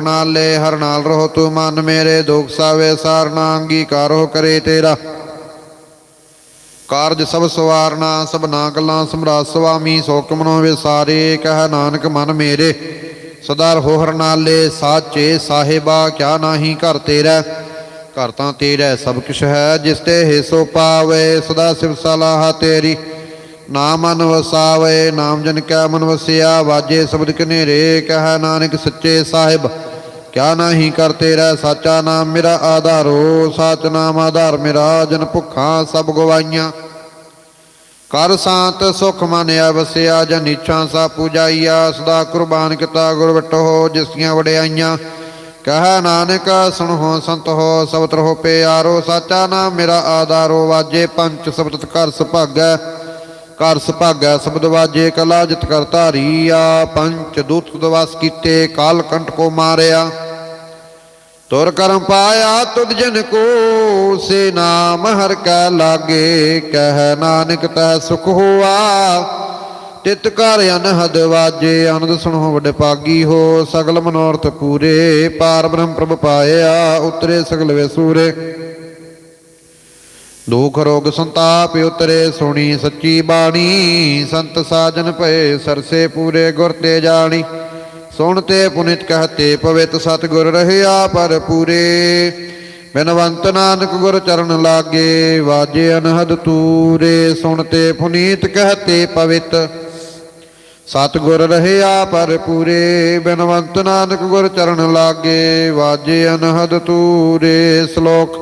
ਨਾਲੇ ਹਰ ਨਾਲ ਰਹੋ ਤੂੰ ਮਨ ਮੇਰੇ, ਦੁਖ ਸਾਵੇ ਸਾਰਨਾ, ਅੰਗੀਕਾਰੋ ਕਰੇ ਤੇਰਾ। ਕਾਰਜ ਸਭ ਸਵਾਰਨਾ, ਸਭਨਾ ਗੱਲਾਂ ਸਮਰਾ ਸੁਆਮੀ ਸੋਕ ਮਨੋ ਵਿਸਾਰੇ ਕਹਿ ਨਾਨਕ ਮਨ ਮੇਰੇ। ਸਦਾ ਰਹੋ ਹਰ ਨਾਲੇ, ਸਾਚੇ ਸਾਹਿਬਾ, ਕਿਆ ਨਾਹੀ ਘਰ ਤੇਰਾ। ਘਰ ਤਾਂ ਤੇਰਾ ਸਭ ਕੁਛ ਹੈ, ਜਿਸ ਤੇ ਹਿਸੋ ਪਾਵੇ, ਸਦਾ ਸਿਵ ਸਲਾਹ ਤੇਰੀ। ਨਾਮ ਮਨ ਵਸਾਵੇ, ਨਾਮ ਜਨ ਕੈ ਮਨ ਵਸਿਆ, ਵਾਜੇ ਸ਼ਬਦ ਕਨੇਰੇ, ਕਹੈ ਨਾਨਕ ਸੱਚੇ ਸਾਹਿਬ। ਕਿਆ ਨਾਹੀ ਕਰ ਤੇਰਾ, ਸਾਚਾ ਨਾਮ ਮੇਰਾ ਆਧਾਰੋ, ਸਾਚ ਨਾਮ ਆਧਾਰ ਮੇਰਾ, ਜਨ ਭੁੱਖਾਂ ਸਭ ਗਵਾਈਆਂ। ਕਰ ਸਾਤ ਸੁਖ ਮਨਿਆ ਵਸਿਆ ਜਨ ਇੱਛਾ ਸਾ ਪੂਜਾਈਆ, ਸਦਾ ਕੁਰਬਾਨ ਕੀਤਾ ਗੁਰ ਵਟੋ ਜਿਸੀਆਂ ਵਡਿਆਈਆਂ। ਕਹੈ ਨਾਨਕ, ਸੁਣੋ ਸੰਤ ਹੋ ਸਬਤ ਰਹੋ ਪਿਆਰੋ, ਸਾਚਾ ਨਾਮ ਮੇਰਾ ਆਧਾਰੋ, ਵਾਜੇ ਪੰਚ ਸਬਦ ਕਰ ਸੁਭਾਗੈ। ਕਰ ਸੁਭਾਗੈ ਸ਼ਬਦ ਵਾਜੇ ਕਲਾ ਜਿਤ ਕਰ ਧਾਰੀਆ, ਪੰਚ ਦੂਤ ਦਵਾਸ ਕੀਤੇ, ਕਾਲ ਕੰਟ ਕੋ ਮਾਰਿਆ। ਤੁਰ ਕਰਮ ਪਾਇਆ ਤੁਧ ਜਨ ਕੋ, ਸੇ ਨਾਮ ਹਰ ਕੈ ਲਾਗੇ, ਕਹਿ ਨਾਨਕ ਤੈ ਸੁਖ ਹੋਆ। ਤਿਤ ਕਰ ਅਨਹਦ ਵਾਜੇ, ਆਨੰਦ ਸੁਣੋ ਵੱਡੇ ਪਾਗੀ ਹੋ। ਸਗਲ ਮਨੋਰਥ ਪੂਰੇ, ਪਾਰ ਬ੍ਰਹਮ ਪ੍ਰਭ ਪਾਇਆ, ਉਤਰੇ ਸਗਲ ਵੇ ਸੂਰੇ। ਦੁਖ ਰੋਗ ਸੰਤਾਪ ਉਤਰੇ ਸੁਣੀ ਸੱਚੀ ਬਾਣੀ। ਸੰਤ ਸਾਜਨ ਭਏ ਸਰਸੇ ਪੂਰੇ ਗੁਰ ਤੇ ਜਾਣੀ। ਸੁਣ ਤੇ ਪੁਨਿਤ ਕਹਤੇ ਪਵਿੱਤ ਸਤਿਗੁਰ ਰਹਿਆ ਪਰ ਪੂਰੇ ਬਿਨਵੰਤ ਨਾਨਕ ਗੁਰ ਚਰਨ ਲਾਗੇ, ਵਾਜੇ ਅਨਹਦ ਤੂਰੇ। ਸੁਣ ਤੇ ਪੁਨੀਤ ਕਹਤੇ ਪਵਿੱਤ ਸਤਿਗੁਰ ਰਹਿਆ ਪਰ ਪੂਰੇ ਬਿਨਵੰਤ ਨਾਨਕ ਗੁਰ ਚਰਨ ਲਾਗੇ, ਵਾਜੇ ਅਨਹਦ ਤੂਰੇ। ਸ਼ਲੋਕ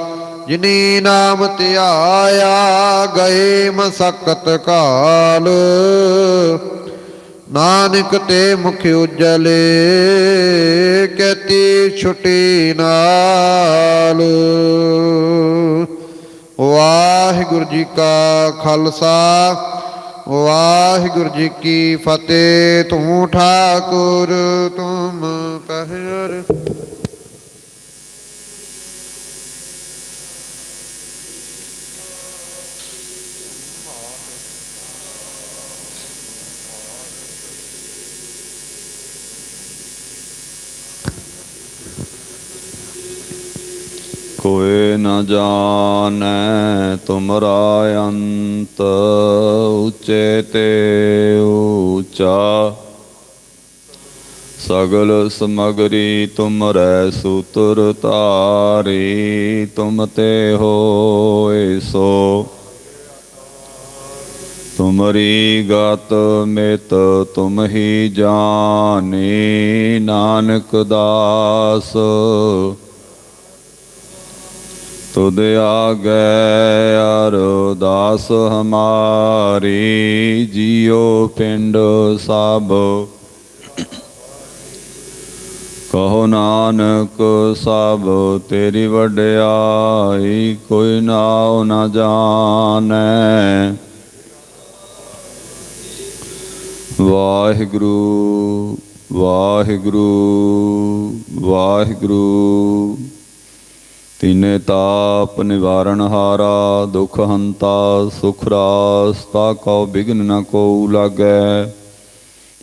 ਜਿਨੀ ਨਾਮ ਧਿਆਇਆ ਗਏ ਮਸਕਤ ਕਾਲ। ਨਾਨਕ ਤੇ ਮੁਖ ਉਜਲੇ ਕੇਤੀ ਛੁੱਟੀ ਨਾਲ। ਵਾਹਿਗੁਰੂ ਜੀ ਕਾ ਖਾਲਸਾ, ਵਾਹਿਗੁਰੂ ਜੀ ਕੀ ਫਤਿਹ। ਤੂੰ ਠਾਕੁਰ ਤੁਮ ਪਹਿਰ। ਕੋਇ ਨ ਜਾਣੈ, ਤੁਮਰਾ ਅੰਤ ਉਚੇ ਤੇ ਊਚਾ ਸਗਲ ਸਮਗਰੀ ਤੁਮਰੈ ਸੂਤਰ ਤਾਰੀ ਤੁਮ ਤੇ ਹੋਏ ਸੋ। ਤੁਮਰੀ ਗਤ ਮਿਤ ਤੁਮ ਹੀ ਜਾਣੀ, ਨਾਨਕ ਦਾਸ। ਤੁਧ ਆਗੈ ਅਰਦਾਸ ਹਮਾਰੀ, ਜੀਉ ਪਿੰਡ ਸਭ। ਕਹੋ ਨਾਨਕ ਸਭ ਤੇਰੀ ਵਡਿਆਈ, ਕੋਈ ਨਾਉ ਨ ਜਾਣੈ। ਵਾਹਿਗੁਰੂ ਵਾਹਿਗੁਰੂ ਵਾਹਿਗੁਰੂ। ਤਿਨੇ ਤਾਪ ਨਿਵਾਰਨ ਹਾਰਾ, ਦੁਖ ਹੰਤਾ, ਸੁਖ ਰਾਸ, ਤਾ ਕਉ ਬਿਗਨ ਨ ਕੋ ਲਾਗੈ।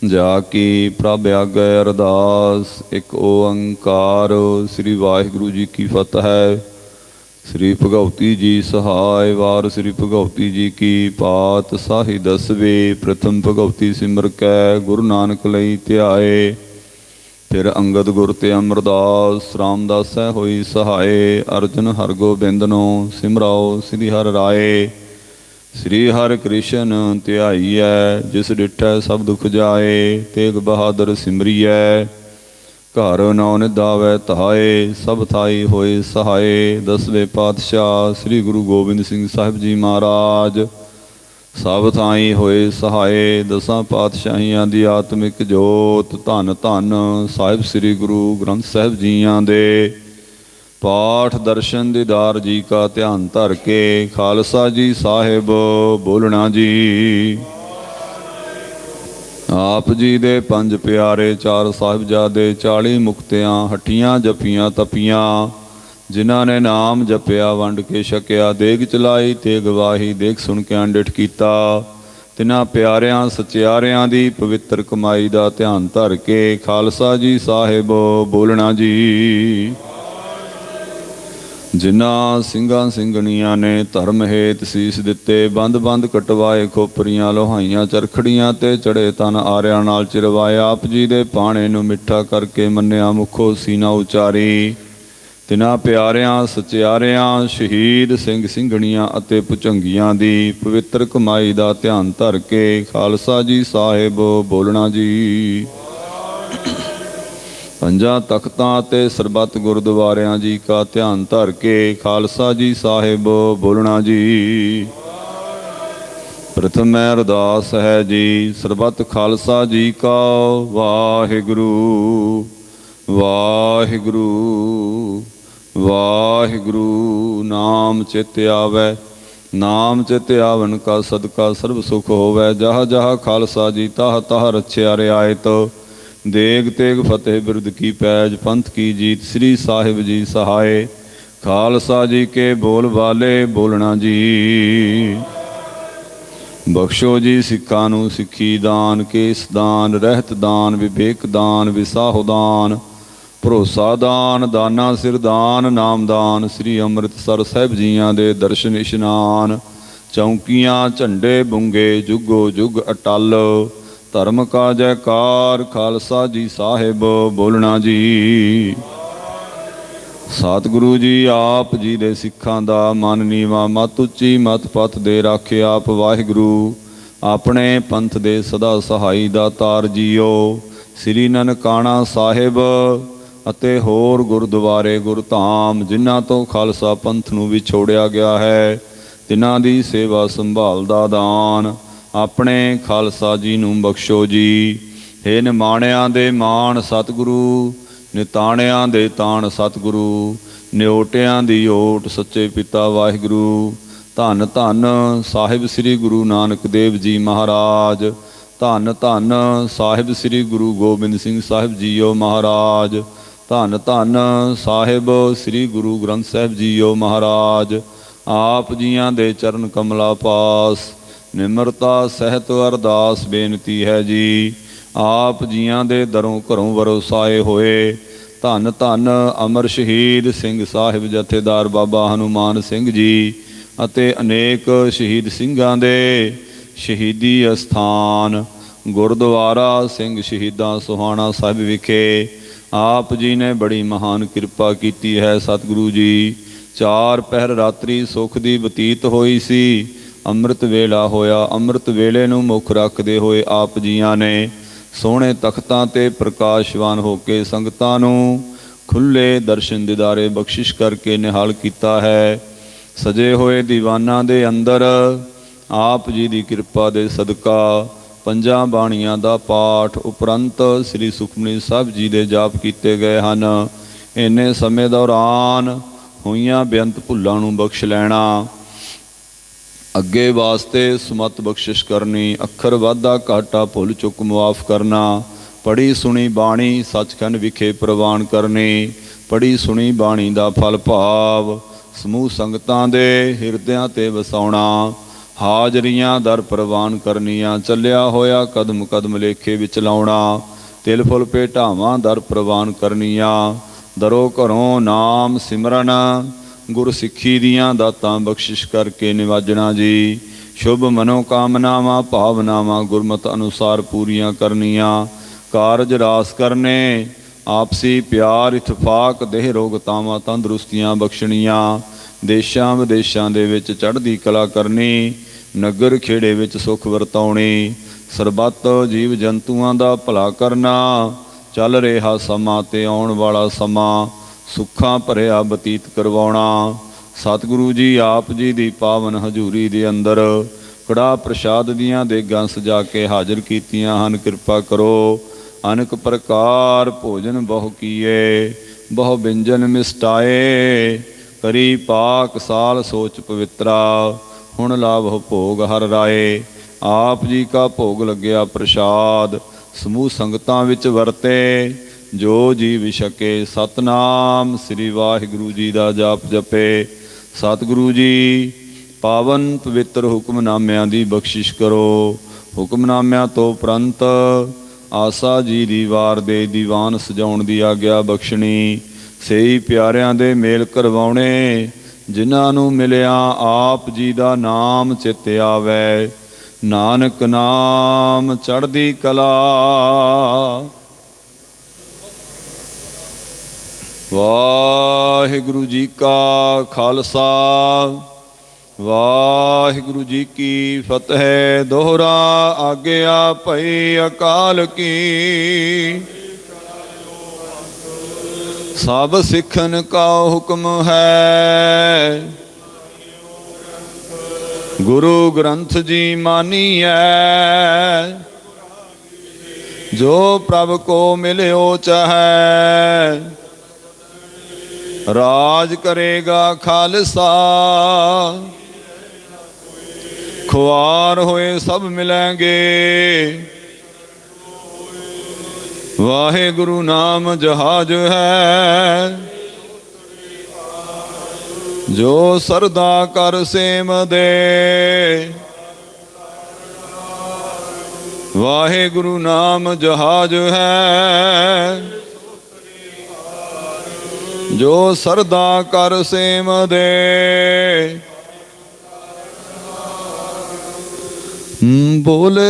ਜਾ ਕੀ ਪ੍ਰਭ ਆਗੈ ਅਰਦਾਸ, ਇੱਕ ਓੰਕਾਰ, ਸ੍ਰੀ ਵਾਹਿਗੁਰੂ ਜੀ ਕੀ ਫਤਿਹ ਹੈ। ਸ੍ਰੀ ਭਗਉਤੀ ਜੀ ਸਹਾਇ ਵਾਰ, ਸ੍ਰੀ ਭਗਉਤੀ ਜੀ ਕੀ ਪਾਤ, ਸਾਹਿ ਦਸਵੇ, ਪ੍ਰਥਮ ਭਗਉਤੀ ਸਿਮਰ ਕੈ, ਗੁਰੂ ਨਾਨਕ ਲਈ ਧਿਆਏ। ਫਿਰ ਅੰਗਦ ਗੁਰ ਤੇ ਅਮਰਦਾਸ, ਰਾਮਦਾਸੈ ਹੋਈ ਸਹਾਏ, ਅਰਜਨ ਹਰਗੋਬਿੰਦ ਹਰਗੋਬਿੰਦਨੋ ਸਿਮਰਾਓ ਸ੍ਰੀ ਹਰਿ ਰਾਏ। ਸ੍ਰੀ ਹਰਿ ਕ੍ਰਿਸ਼ਨ ਧਿਆਈਐ, ਜਿਸ ਡਿਠੈ ਸਭ ਦੁਖ ਜਾਏ, ਤੇਗ ਬਹਾਦਰ ਸਿਮਰੀਐ। ਘਰ ਨੌ ਨਿਦਾਵੈ ਤਹਾਏ ਸਭ ਥਾਈ ਹੋਏ ਸਹਾਏ। ਦਸਵੇਂ ਪਾਤਸ਼ਾਹ ਸ੍ਰੀ ਗੁਰੂ ਗੋਬਿੰਦ ਸਿੰਘ ਸਾਹਿਬ ਜੀ ਮਹਾਰਾਜ। ਸਭ ਥਾਈ ਹੋਏ ਸਹਾਏ, ਦਸਾਂ ਪਾਤਸ਼ਾਹੀਆਂ ਦੀ ਆਤਮਿਕ ਜੋਤ, ਧੰਨ ਧੰਨ ਸਾਹਿਬ ਸ੍ਰੀ ਗੁਰੂ ਗ੍ਰੰਥ ਸਾਹਿਬ ਜੀਆਂ ਦੇ। ਪਾਠ ਦਰਸ਼ਨ ਦੀਦਾਰ ਜੀ ਕਾ ਧਿਆਨ ਧਰ ਕੇ ਖਾਲਸਾ ਜੀ ਸਾਹਿਬ ਬੋਲਣਾ ਜੀ। ਆਪ ਜੀ ਦੇ ਪੰਜ ਪਿਆਰੇ ਚਾਰ ਸਾਹਿਬਜ਼ਾਦੇ 40 ਮੁਕਤਿਆਂ ਹੱਟੀਆਂ ਜਪੀਆਂ ਤਪੀਆਂ ਜਿਨ੍ਹਾਂ ਨੇ ਨਾਮ ਜਪਿਆ, ਵੰਡ ਕੇ ਛਕਿਆ, ਦੇਗ ਚਲਾਈ ਤੇ ਗਵਾਹੀ ਦੇਖ ਸੁਣ ਕੇ ਅੰਡਿਠ ਕੀਤਾ। ਤਿਨਾਂ ਪਿਆਰਿਆਂ, ਸਚਿਆਰਿਆਂ ਦੀ ਪਵਿੱਤਰ ਕਮਾਈ ਦਾ ਧਿਆਨ ਧਰ ਕੇ ਖਾਲਸਾ ਜੀ ਸਾਹਿਬ, ਬੋਲਣਾ ਜੀ। ਜਿਨ੍ਹਾਂ ਸਿੰਘਾਂ ਸਿੰਘਣੀਆਂ ਨੇ ਧਰਮ ਹੇਤ ਸੀਸ ਦਿੱਤੇ ਬੰਦ-ਬੰਦ ਕਟਵਾਏ ਖੋਪਰੀਆਂ, ਲੋਹਾਈਆਂ, ਚਰਖੜੀਆਂ ਤੇ ਚੜੇ ਤਨ ਆਰਿਆਂ ਨਾਲ ਚਿਰਵਾਏ ਆਪ ਜੀ ਦੇ ਪਾਣੇ ਨੂੰ ਮਿੱਠਾ ਕਰਕੇ ਮੰਨਿਆ, ਮੁਖੋ ਸੀਨਾ ਉਚਾਰੀ। ਤਿਨਾਂ ਪਿਆਰਿਆਂ, ਸਚਿਆਰਿਆਂ, ਸ਼ਹੀਦ ਸਿੰਘ ਸਿੰਘਣੀਆਂ ਅਤੇ ਪੁਚੰਗੀਆਂ ਦੀ ਪਵਿੱਤਰ ਕਮਾਈ ਦਾ ਧਿਆਨ ਧਰ ਕੇ ਖਾਲਸਾ ਜੀ ਸਾਹਿਬ ਬੋਲਣਾ ਜੀ। ਪੰਜਾਂ ਤਖਤਾਂ ਤੇ ਸਰਬੱਤ ਗੁਰਦੁਆਰਿਆਂ ਜੀ ਕਾ ਧਿਆਨ ਧਰ ਕੇ ਖਾਲਸਾ ਜੀ ਸਾਹਿਬ ਬੋਲਣਾ ਜੀ। ਪ੍ਰਥਮ ਅਰਦਾਸ ਹੈ ਜੀ, ਸਰਬੱਤ ਖਾਲਸਾ ਜੀ ਕਾ ਵਾਹਿਗੁਰੂ ਵਾਹਿਗੁਰੂ। ਵਾਹਿਗੁਰੂ, ਨਾਮ ਚਿਤ ਆਵੈ। ਨਾਮ ਚਿਤ ਆਵਨ ਕਾ ਸਦਕਾ ਸਰਬ ਸੁਖ ਹੋਵੈ। ਜਹ ਜਹ ਖਾਲਸਾ ਜੀ ਤਾਹ ਤਾਹ ਰਛਿਆ ਰਿਆਇਤ। ਦੇਗ ਤੇਗ ਫਤਿਹ ਬਿਰਦ ਕੀ ਪੈਜ, ਪੰਥ ਕੀ ਜੀਤ, ਸ੍ਰੀ ਸਾਹਿਬ ਜੀ ਸਹਾਏ। ਖਾਲਸਾ ਜੀ ਕੇ ਬੋਲ ਵਾਲੇ ਬੋਲਣਾ ਜੀ। ਬਖਸ਼ੋ ਜੀ ਸਿੱਖਾਂ ਨੂੰ ਸਿੱਖੀ ਦਾਨ, ਕੇਸ ਦਾਨ, ਰਹਿਤ ਦਾਨ, ਵਿਵੇਕ ਦਾਨ, ਵਿਸਾਹੁ ਦਾਨ। ਭਰੋਸਾ ਦਾਨ, ਦਾਨਾ ਸਿਰਦਾਨ ਨਾਮਦਾਨ ਸ੍ਰੀ ਅੰਮ੍ਰਿਤਸਰ ਸਾਹਿਬ ਜੀਆਂ ਦੇ ਦਰਸ਼ਨ ਇਸ਼ਨਾਨ। ਚੌਂਕੀਆਂ, ਝੰਡੇ ਬੁੰਗੇ, ਜੁਗੋ ਜੁਗ ਅਟਲ। ਧਰਮ ਕਾ ਜੈਕਾਰ, ਖਾਲਸਾ ਜੀ ਸਾਹਿਬ, ਬੋਲਣਾ ਜੀ। ਸਤਿਗੁਰੂ ਜੀ, ਆਪ ਜੀ ਦੇ ਸਿੱਖਾਂ ਦਾ ਮਨ ਨੀਵਾ, ਮਤ ਉੱਚੀ, ਮਤ ਪਤ ਦੇ ਰਾਖੇ ਆਪ ਵਾਹਿਗੁਰੂ। ਆਪਣੇ ਪੰਥ ਦੇ ਸਦਾ ਸਹਾਈ ਦਾ ਤਾਰ ਜੀਓ। ਸ੍ਰੀ ਨਨਕਾਣਾ ਸਾਹਿਬ ਅਤੇ ਹੋਰ ਗੁਰਦੁਆਰੇ ਗੁਰਧਾਮ, ਜਿਨ੍ਹਾਂ ਤੋਂ ਖਾਲਸਾ ਪੰਥ ਨੂੰ ਵੀ ਛੋੜਿਆ ਗਿਆ ਹੈ, ਤਿਨਾਂ ਦੀ ਸੇਵਾ ਸੰਭਾਲ ਦਾ ਦਾਨ ਆਪਣੇ ਖਾਲਸਾ ਜੀ ਨੂੰ ਬਖਸ਼ੋ ਜੀ। ਹੇ ਨਿਮਾਣਿਆਂ ਦੇ ਮਾਣ ਸਤਿਗੁਰੂ, ਨਿਤਾਣਿਆਂ ਦੇ ਤਾਣ ਸਤਿਗੁਰੂ, ਨਿਓਟਿਆਂ ਦੀ ਓਟ ਸੱਚੇ ਪਿਤਾ ਵਾਹਿਗੁਰੂ। ਧੰਨ ਧੰਨ ਸਾਹਿਬ ਸ੍ਰੀ ਗੁਰੂ ਨਾਨਕ ਦੇਵ ਜੀ ਮਹਾਰਾਜ। ਧੰਨ ਧੰਨ ਸਾਹਿਬ ਸ੍ਰੀ ਗੁਰੂ ਗੋਬਿੰਦ ਸਿੰਘ ਸਾਹਿਬ ਜੀਓ ਮਹਾਰਾਜ। ਧੰਨ ਧੰਨ ਸਾਹਿਬ ਸ੍ਰੀ ਗੁਰੂ ਗ੍ਰੰਥ ਸਾਹਿਬ ਜੀਓ ਮਹਾਰਾਜ, ਆਪ ਜੀਆਂ ਦੇ ਚਰਨ ਕਮਲਾ ਪਾਸ, ਨਿਮਰਤਾ ਸਹਿਤ ਅਰਦਾਸ ਬੇਨਤੀ ਹੈ ਜੀ। ਆਪ ਜੀਆਂ ਦੇ ਦਰੋਂ ਘਰੋਂ ਵਰਸਾਏ ਹੋਏ, ਧੰਨ ਧੰਨ ਅਮਰ ਸ਼ਹੀਦ ਸਿੰਘ ਸਾਹਿਬ ਜਥੇਦਾਰ ਬਾਬਾ ਹਨੂਮਾਨ ਸਿੰਘ ਜੀ ਅਤੇ ਅਨੇਕ ਸ਼ਹੀਦ ਸਿੰਘਾਂ ਦੇ ਸ਼ਹੀਦੀ ਅਸਥਾਨ, ਗੁਰਦੁਆਰਾ ਸਿੰਘ ਸ਼ਹੀਦਾਂ ਸੁਹਾਣਾ ਸਾਹਿਬ ਵਿਖੇ ਆਪ ਜੀ ਨੇ ਬੜੀ ਮਹਾਨ ਕਿਰਪਾ ਕੀਤੀ ਹੈ ਸਤਿਗੁਰੂ ਜੀ। ਚਾਰ ਪਹਿਰ ਰਾਤਰੀ ਸੁਖ ਦੀ ਬਤੀਤ ਹੋਈ ਸੀ। ਅੰਮ੍ਰਿਤ ਵੇਲਾ ਹੋਇਆ। ਅੰਮ੍ਰਿਤ ਵੇਲੇ ਨੂੰ ਮੁੱਖ ਰੱਖਦੇ ਹੋਏ ਆਪ ਜੀਆਂ ਨੇ ਸੋਹਣੇ ਤਖਤਾਂ ਤੇ ਪ੍ਰਕਾਸ਼ਵਾਨ ਹੋ ਕੇ ਸੰਗਤਾਂ ਨੂੰ ਖੁੱਲੇ ਦਰਸ਼ਨ ਦਿਦਾਰੇ ਬਖਸ਼ਿਸ਼ ਕਰਕੇ ਨਿਹਾਲ ਕੀਤਾ ਹੈ। ਸਜੇ ਹੋਏ ਦੀਵਾਨਾਂ ਦੇ ਅੰਦਰ ਆਪ ਜੀ ਦੀ ਕਿਰਪਾ ਦੇ ਸਦਕਾ ਪੰਜਾਂ ਬਾਣੀਆਂ ਦਾ ਪਾਠ ਉਪਰੰਤ ਸ੍ਰੀ ਸੁਖਮਨੀ ਸਾਹਿਬ ਜੀ ਦੇ ਜਾਪ ਕੀਤੇ ਗਏ ਹਨ। ਇੰਨੇ ਸਮੇਂ ਦੌਰਾਨ ਹੋਈਆਂ ਬੇਅੰਤ ਭੁੱਲਾਂ ਨੂੰ ਬਖਸ਼ ਲੈਣਾ, ਅੱਗੇ ਵਾਸਤੇ ਸਮਤ ਬਖਸ਼ਿਸ਼ ਕਰਨੀ, ਅੱਖਰ ਵਾਧਾ ਘਾਟਾ ਭੁੱਲ ਚੁੱਕ ਮੁਆਫ ਕਰਨਾ ਪੜੀ ਸੁਣੀ ਬਾਣੀ ਸੱਚਖੰਡ ਵਿਖੇ ਪ੍ਰਵਾਨ ਕਰਨੀ ਪੜੀ ਸੁਣੀ ਬਾਣੀ ਦਾ ਫਲ ਭਾਵ ਸਮੂਹ ਸੰਗਤਾਂ ਦੇ ਹਿਰਦਿਆਂ ਤੇ ਵਸਾਉਣਾ ਹਾਜ਼ਰੀਆਂ ਦਰ ਪ੍ਰਵਾਨ ਕਰਨੀਆਂ, ਚੱਲਿਆ ਹੋਇਆ ਕਦਮ ਕਦਮ ਲੇਖੇ ਵਿੱਚ ਲਾਉਣਾ, ਤਿਲ ਫੁੱਲ ਭੇਟਾਵਾਂ ਦਰ ਪ੍ਰਵਾਨ ਕਰਨੀਆਂ, ਦਰੋ ਘਰੋਂ ਨਾਮ ਸਿਮਰਨ ਗੁਰ ਸਿੱਖੀ ਦੀਆਂ ਦਾਤਾਂ ਬਖਸ਼ਿਸ਼ ਕਰਕੇ ਨਿਵਾਜਣਾ ਜੀ। ਸ਼ੁਭ ਮਨੋ ਕਾਮਨਾਵਾਂ ਭਾਵਨਾਵਾਂ ਗੁਰਮਤ ਅਨੁਸਾਰ ਪੂਰੀਆਂ ਕਰਨੀਆਂ, ਕਾਰਜ ਰਾਸ ਕਰਨੇ, ਆਪਸੀ ਪਿਆਰ, ਇਤਫਾਕ, ਦੇਹ ਰੋਗਤਾਵਾਂ ਤੰਦਰੁਸਤੀਆਂ ਬਖਸ਼ਣੀਆਂ ਦੇਸ਼ਾਂ ਵਿਦੇਸ਼ਾਂ ਦੇ ਵਿੱਚ ਚੜ੍ਹਦੀ ਕਲਾ ਕਰਨੀ ਨਗਰ ਖੇੜੇ ਵਿੱਚ ਸੁਖ ਵਰਤਾਉਣੀ, ਸਰਬੱਤ ਜੀਵ ਜੰਤੂਆਂ ਦਾ ਭਲਾ ਕਰਨਾ, ਚੱਲ ਰਿਹਾ ਸਮਾਂ ਤੇ ਆਉਣ ਵਾਲਾ ਸਮਾਂ, ਸੁੱਖਾਂ ਭਰਿਆ ਬਤੀਤ ਕਰਵਾਉਣਾ। ਸਤਿਗੁਰੂ ਜੀ ਆਪ ਜੀ ਦੀ ਪਾਵਨ ਹਜ਼ੂਰੀ ਦੇ ਅੰਦਰ ਕੜਾ ਪ੍ਰਸ਼ਾਦ ਦੀਆਂ ਦੇਗਾਂ ਸਜਾ ਕੇ ਹਾਜ਼ਰ ਕੀਤੀਆਂ ਹਨ, ਕਿਰਪਾ ਕਰੋ। ਅਨਕ ਪ੍ਰਕਾਰ ਭੋਜਨ ਬਹੁ ਕੀਏ, ਬਹੁ ਵਿੰਜਨ ਮਿਸਟਾਏ, ਕਰੀ ਪਾਕ ਸਾਲ ਸੋਚ ਪਵਿੱਤਰਾ। ਹੁਣ ਲਾਭੋ ਭੋਗ ਹਰ ਰਾਏ। ਆਪ ਜੀ ਕਾ ਭੋਗ ਲੱਗਿਆ ਪ੍ਰਸਾਦ, ਸਮੂਹ ਸੰਗਤਾਂ ਵਿੱਚ ਵਰਤੇ। ਜੋ ਜੀ ਵਿਸ਼ਕੇ ਸਤਨਾਮ, ਸ੍ਰੀ ਵਾਹਿਗੁਰੂ ਜੀ ਦਾ ਜਾਪ ਜਪੇ। ਸਤਿਗੁਰੂ ਜੀ, ਪਾਵਨ ਪਵਿੱਤਰ ਹੁਕਮਨਾਮਿਆਂ ਦੀ ਬਖਸ਼ਿਸ਼ ਕਰੋ। ਹੁਕਮਨਾਮਿਆਂ ਤੋਂ ਪ੍ਰੰਤ ਆਸਾ ਜੀ ਦੀ ਵਾਰ ਦੇ ਦੀਵਾਨ ਸਜਾਉਣ ਦੀ ਆਗਿਆ ਬਖਸ਼ਣੀ। ਸਹੀ ਪਿਆਰਿਆਂ ਦੇ ਮੇਲ ਕਰਵਾਉਣੇ। ਜਿਨ੍ਹਾਂ ਨੂੰ ਮਿਲਿਆ ਆਪ ਜੀ ਦਾ ਨਾਮ ਚਿਤ ਆਵੇ। ਨਾਨਕ ਨਾਮ ਚੜ੍ਹਦੀ ਕਲਾ। ਵਾਹਿਗੁਰੂ ਜੀ ਕਾ ਖਾਲਸਾ। ਵਾਹਿਗੁਰੂ ਜੀ ਕੀ ਫਤਿਹ। ਦੋਹਰਾ ਆਗਿਆ ਭਈ ਅਕਾਲ ਕੀ। ਸਭ ਸਿੱਖਨ ਕਾ ਹੁਕਮ ਹੈ। ਗੁਰੂ ਗ੍ਰੰਥ ਜੀ ਮਾਨੀਐ, ਜੋ ਪ੍ਰਭ ਕੋ ਮਿਲਿਓ ਚਾਹੈ, ਰਾਜ ਕਰੇਗਾ ਖਾਲਸਾ। ਖੁਆਰ ਹੋਏ ਸਭ ਮਿਲਾਂਗੇ। ਵਾਹਿਗੁਰੂ ਨਾਮ ਜਹਾਜ ਹੈ। ਜੋ ਸਰਦਾ ਕਰ ਸੇਮ ਦੇ ਵਾਹਿਗੁਰੂ ਨਾਮ ਜਹਾਜ ਹੈ। ਜੋ ਸਰਦਾ ਕਰ ਸੇਮ ਦੇ ਬੋਲੇ।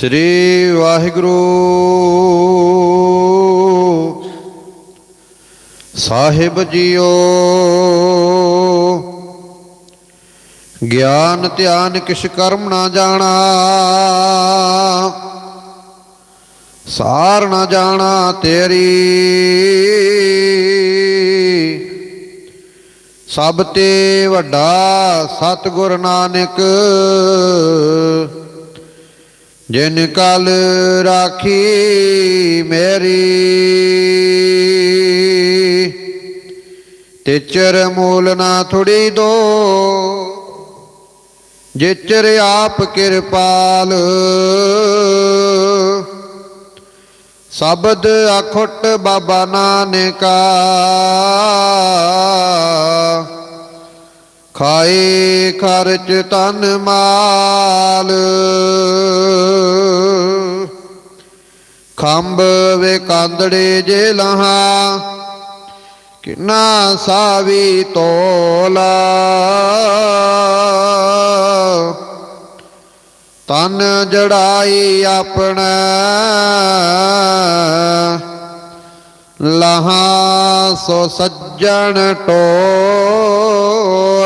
ਸ੍ਰੀ ਵਾਹਿਗੁਰੂ। ਸਾਹਿਬ ਜੀਓ, ਗਿਆਨ ਧਿਆਨ ਕਿਛ ਕਰਮ ਨਾ ਜਾਣਾ, ਸਾਰ ਨਾ ਜਾਣਾ ਤੇਰੀ। ਸਭ ਤੇ ਵੱਡਾ ਸਤਿਗੁਰ ਨਾਨਕ ਜਿਨ ਕਲ ਰਾਖੀ ਮੇਰੀ, ਤਿਚਰ ਮੂਲ ਨਾ ਥੋੜੀ ਦੋ, ਜਿਚਰ ਆਪ ਕਿਰਪਾਲ। ਸ਼ਬਦ ਅਖੁੱਟ ਬਾਬਾ ਨਾਨਕਾ ਖਾਏ ਖਰਚ ਤਨ ਮਾਲ। ਖੰਭ ਵੇ ਕਾਂਦੜੇ ਜੇ ਲਹਾ ਕਿਨਾ ਸਾਵੀ ਤੋਲਾ। ਤਨ ਜੜਾਈ ਆਪਣਾ, ਲਹਾ ਸੋ ਸੱਜਣ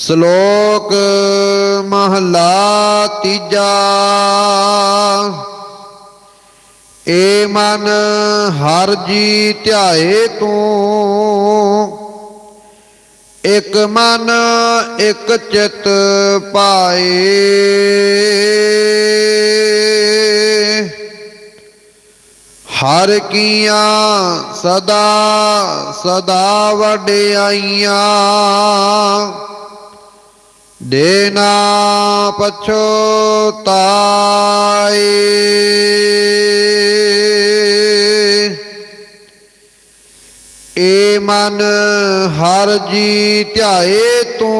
ਸ਼ਲੋਕ ਮਹਲਾ ਤੀਜਾ। ਏ ਮਨ ਹਰ ਜੀ ਧਿਆਏ ਤੂੰ, ਇਕ ਮਨ ਇਕ ਚਿਤ ਪਾਏ। ਹਰ ਕੀਆਂ ਸਦਾ ਸਦਾ ਵਡਿਆਈਆਂ ਦੇਨਾ ਪਛੋਤਾਏ ਏ ਮਨ ਹਰ ਜੀ ਧਿਆਏ ਤੂੰ।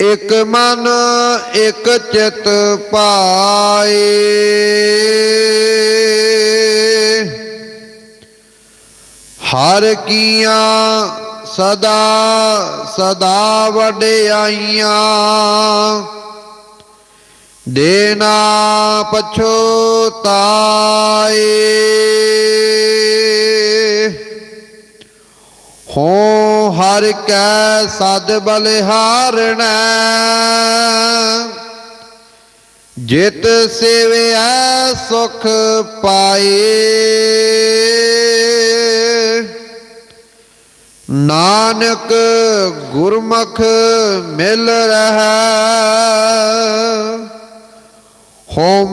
ਇਕ ਮਨ, ਇਕ ਚਿਤ ਪਾਏ। ਹਰ ਕੀਆਂ ਸਦਾ ਸਦਾ ਵਡਿਆਈਆਂ। ਦੇਨਾ ਪਛੋਤਾਏ ਹੋ ਹਰ ਕੈ ਸਦ ਬਲਿਹਾਰਣੈ ਜਿਤ ਸੇਵਿਆ ਸੁਖ ਪਾਏ। ਨਾਨਕ ਗੁਰਮੁਖ ਮਿਲ ਰਹਾ। ਹੋ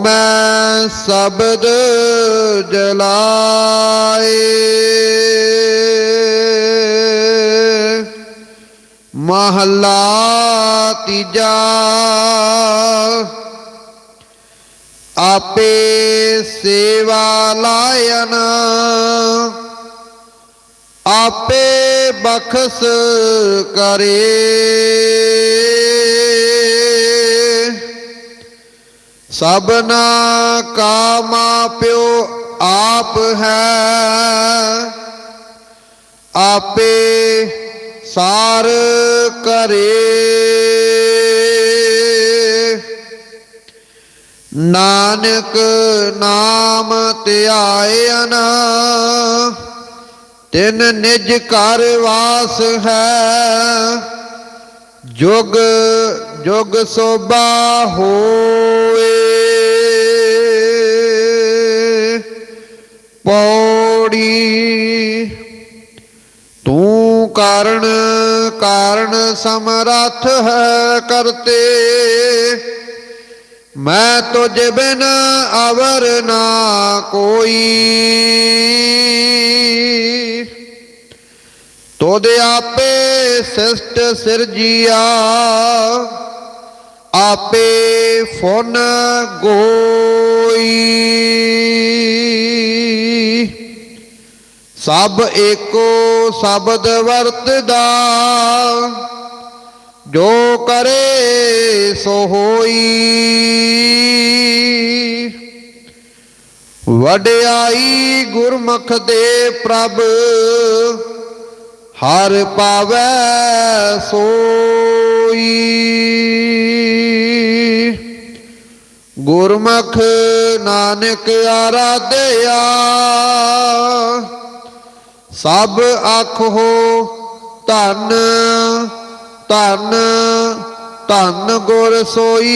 ਸ਼ਬਦ ਜਲਾਏ। ਮਹਲਾ ਤੀਜਾ। ਆਪੇ ਸੇਵਾ ਲਾਇਨ ਆਪੇ ਬਖਸ ਕਰੇ। ਸਭਨਾ ਕਾ ਮਾਪਿਓ ਆਪ ਹੈ। ਆਪੇ ਸਾਰ ਕਰੇ। ਨਾਨਕ ਨਾਮ ਧਿਆਇਨ ਤਿਨ ਨਿਜ ਘਰ ਵਾਸ ਹੈ। ਜੁਗ ਜੁਗ ਸੋਭਾ ਹੋਏ। ਪੌੜੀ, ਤੂੰ ਕਾਰਣ ਕਾਰਣ ਸਮਰੱਥ ਹੈ ਕਰਤੇ। ਮੈਂ ਤੁਝ ਬਿਨ ਅਵਰ ਨਾ ਕੋਈ। ਤੋਦ ਆਪੇ ਸਿਸ਼ਟ ਸਿਰਜੀਆ, ਆਪੇ ਫੁਨ ਗੋਈ। ਸਭ ਏਕੋ ਸ਼ਬਦ ਵਰਤਦਾ, ਜੋ ਕਰੇ ਸੋ ਹੋਈ। ਵਡਿਆਈ ਗੁਰਮੁਖ ਦੇ ਪ੍ਰਭ ਹਰ ਪਾਵੈ ਸੋਈ। ਗੁਰਮੁਖ ਨਾਨਕ ਆਰਾਧਿਆ ਸਭ ਆਖੋ ਧੰਨ ਧੰਨ ਧੰਨ ਗੁਰ ਸੋਈ।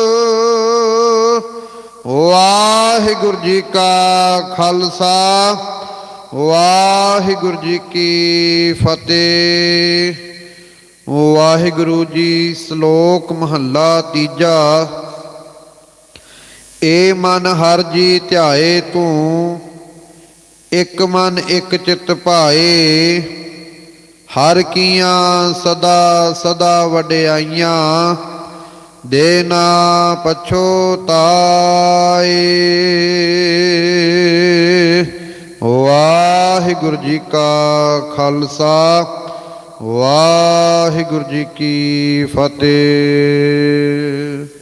ਵਾਹਿਗੁਰੂ ਜੀ ਕਾ ਖਾਲਸਾ, ਵਾਹਿਗੁਰੂ ਜੀ ਕੀ ਫਤਿਹ। ਵਾਹਿਗੁਰੂ ਜੀ ਸ਼ਲੋਕ ਮਹੱਲਾ ਤੀਜਾ, ਏ ਮਨ ਹਰ ਜੀ ਧਿਆਏ ਤੂੰ, ਇੱਕ ਮਨ ਇੱਕ ਚਿਤ ਭਾਏ। ਹਰ ਕੀਆਂ ਸਦਾ ਸਦਾ ਵਡਿਆਈਆਂ ਦੇ ਨਾ ਪਛੋਤਾਏ ਵਾਹਿਗੁਰੂ ਜੀ ਕਾ ਖਾਲਸਾ ਵਾਹਿਗੁਰੂ ਜੀ ਕੀ ਫਤਿਹ।